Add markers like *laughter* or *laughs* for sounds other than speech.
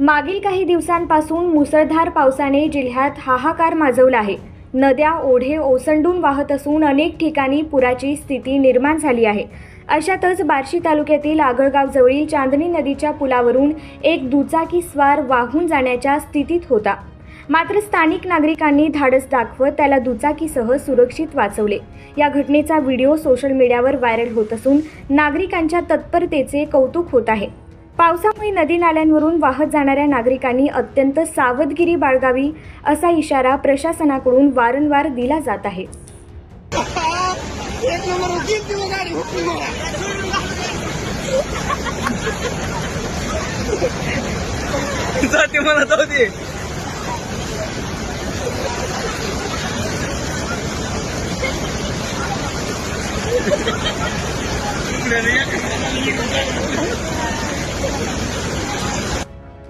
मागील काही दिवसांपासून मुसळधार पावसाने जिल्ह्यात हाहाकार माजवला आहे. नद्या ओढे ओसंडून वाहत असून अनेक ठिकाणी पुराची स्थिती निर्माण झाली आहे. अशातच बार्शी तालुक्यातील आगळगावजवळील चांदणी नदीच्या पुलावरून एक दुचाकी स्वार वाहून जाण्याच्या स्थितीत होता. मात्र स्थानिक नागरिकांनी धाडस दाखवत त्याला दुचाकीसह सुरक्षित वाचवले. या घटनेचा व्हिडिओ सोशल मीडियावर व्हायरल होत असून नागरिकांच्या तत्परतेचे कौतुक होत आहे. पावसामुळे नदी नाल्यांवरून वाहत जाणाऱ्या नागरिकांनी अत्यंत सावधगिरी बाळगावी असा इशारा प्रशासनाकडून वारंवार दिला जात आहे. *laughs* *laughs*